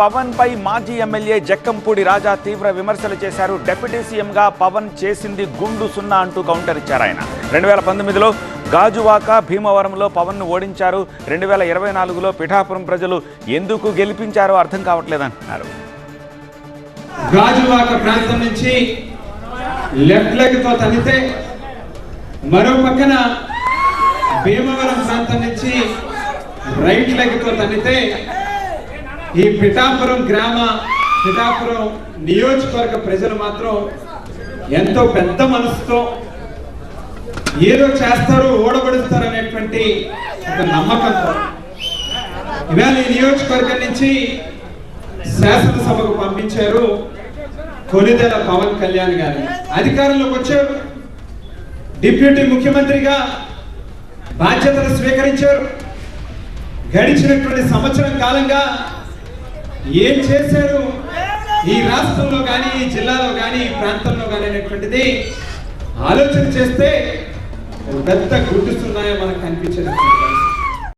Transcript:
పవన్ పై మాజీ ఎమ్మెల్యే జక్కంపూడి రాజా తీవ్ర విమర్శలు చేశారు. డిప్యూటీ సీఎంగా పవన్ చేసింది గుండు సున్నా అంటూ కౌంటర్ ఇచ్చారు ఆయన. రెండు వేల పంతొమ్మిదిలో గాజువాక భీమవరంలో పవన్ను ఓడించారు. రెండు వేల ఇరవై నాలుగులో పిఠాపురం ప్రజలు ఎందుకు గెలిపించారో అర్థం కావట్లేదంటున్నారు. గాజువాక ప్రాంతం నుంచి లెఫ్ట్ లెగ్తో మరో పక్కన భీమవరం ప్రాంతం నుంచి రైట్ లెగ్తో ఈ పిఠాపురం గ్రామ పిఠాపురం నియోజకవర్గ ప్రజలు మాత్రం ఎంతో పెద్ద మనసుతో ఏదో చేస్తారు ఓడబడుస్తారు అనేటువంటి ఒక నమ్మకంతో ఇవాళ ఈ నియోజకవర్గం నుంచి శాసనసభకు పంపించారు కొనిదెల పవన్ కళ్యాణ్ గారు అధికారంలోకి వచ్చారు. డిప్యూటీ ముఖ్యమంత్రిగా బాధ్యతలు స్వీకరించారు. గడిచినటువంటి సంవత్సరం కాలంగా ఏం చేశారు? ఈ రాష్ట్రంలో కానీ ఈ జిల్లాలో కానీ ఈ ప్రాంతంలో కానీ అనేటువంటిది ఆలోచన చేస్తే పెద్ద గుర్తిస్తున్నాయో మనకు కనిపించేది.